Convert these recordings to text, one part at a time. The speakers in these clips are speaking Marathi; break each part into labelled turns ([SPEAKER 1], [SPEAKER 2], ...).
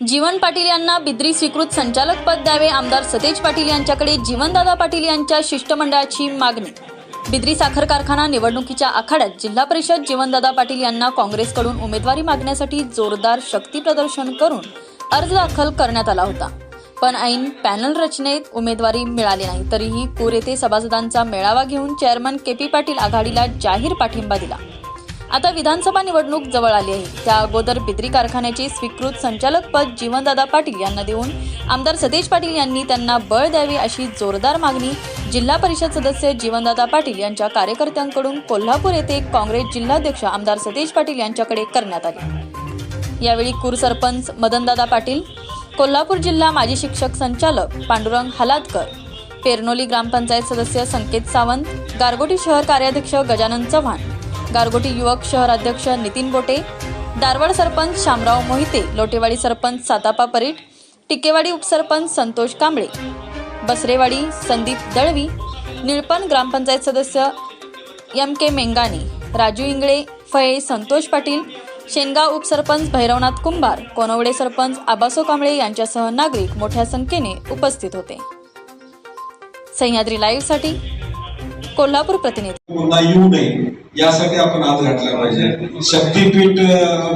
[SPEAKER 1] जीवन पाटील यांना बिद्री स्वीकृत संचालक पद द्यावे. आमदार सतेज पाटील यांच्याकडे जीवनदादा पाटील यांच्या शिष्टमंडळाची मागणी. बिद्री साखर कारखाना निवडणुकीच्या आखाड्यात जिल्हा परिषद जीवनदादा पाटील यांना काँग्रेसकडून उमेदवारी मागण्यासाठी जोरदार शक्ती प्रदर्शन करून अर्ज दाखल करण्यात आला होता. पण ऐन पॅनल रचनेत उमेदवारी मिळाली नाही. तरीही पूर येथे सभासदांचा मेळावा घेऊन चेअरमन के पी पाटील आघाडीला जाहीर पाठिंबा दिला. आता विधानसभा निवडणूक जवळ आली आहे. त्या अगोदर बिद्री कारखान्याचे स्वीकृत संचालक पद जीवनदादा पाटील यांना देऊन आमदार सतेज पाटील यांनी त्यांना बळ द्यावे अशी जोरदार मागणी जिल्हा परिषद सदस्य जीवनदादा पाटील यांच्या कार्यकर्त्यांकडून कोल्हापूर येथे काँग्रेस जिल्हाध्यक्ष आमदार सतेज पाटील यांच्याकडे करण्यात आली. यावेळी कुर सरपंच मदनदादा पाटील कोल्हापूर जिल्हा माजी शिक्षक संचालक पांडुरंग हलादकर पेरनोली ग्रामपंचायत सदस्य संकेत सावंत गारगोटी शहर कार्याध्यक्ष गजानन चव्हाण गारगोटी युवक शहर अध्यक्ष नितीन बोटे दारवड सरपंच शामराव मोहिते लोटेवाडी सरपंच सातापा परीट टिकेवाडी उपसरपंच संतोष कांबळे बसरेवाडी संदीप दळवी निळपण ग्रामपंचायत सदस्य एम के मेंगाने राजू इंगळे फळे संतोष पाटील शेनगाव उपसरपंच भैरवनाथ कुंभार कोनवडे सरपंच आबासो कांबळे यांच्यासह नागरिक मोठ्या संख्येने उपस्थित होते. सह्याद्री लाईव्हसाठी कोल्हापूर प्रतिनिधी.
[SPEAKER 2] पुन्हा येऊ नये. यासाठी आपण हात घातला पाहिजे. शक्तीपीठ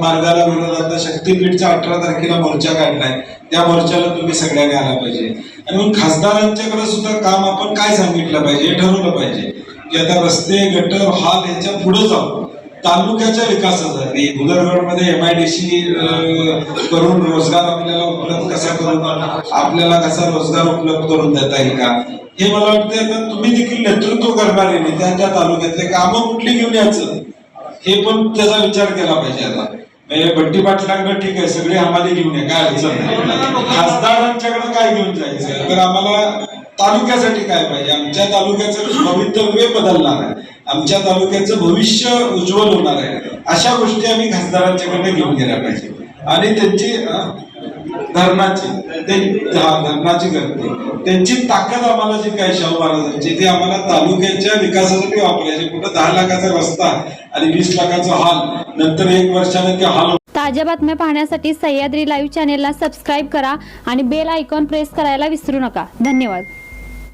[SPEAKER 2] मार्गाला मार्गाला आता शक्तीपीठचा अठरा तारखेला मोर्चा काढलाय. त्या मोर्चाला तुम्ही सगळ्यांनी आला पाहिजे. आणि मग खासदारांच्याकडे सुद्धा काम आपण काय सांगितलं पाहिजे हे ठरवलं पाहिजे. की आता रस्ते गटर हाल यांच्या पुढे जाऊ तालुक्याच्या विकासासाठी मध्ये एम आय डी सी करून रोजगार आपल्याला उपलब्ध कसा करून आपल्याला कसा रोजगार उपलब्ध करून देता येईल का? हे मला वाटतं आता तुम्ही देखील नेतृत्व करणारे नेते त्या तालुक्यातले कामं कुठली घेऊन यायचं? हे पण त्याचा विचार केला पाहिजे आता. म्हणजे बट्टी पाटलांकडे ठीक आहे सगळे आम्हाला घेऊन या काय अडचण नाही. खासदारांच्याकडे काय घेऊन जायचं? तर आम्हाला तालुक्यासाठी काय पाहिजे? आमच्या तालुक्याचं भवितव्य बदलणार आहे. आमच्या तालुक्याचं भविष्य उज्ज्वल होणार आहे. अशा गोष्टी आम्ही खासदारांच्याकडे घेऊन गेल्या पाहिजे. आणि त्यांची धरणाची ते धरणाची करते त्यांची ताकद आम्हाला जी काय शाहू महाराजांची ती आम्हाला तालुक्याच्या विकासासाठी वापरायची. कुठं दहा लाखाचा रस्ता आणि वीस लाखाचा हाल नंतर एक वर्षाने ते हाल
[SPEAKER 3] ताज्या बातम्या पाहण्यासाठी सह्याद्री लाईव्ह चॅनेलला सबस्क्राईब करा आणि बेल आयकॉन प्रेस करायला विसरू नका. धन्यवाद.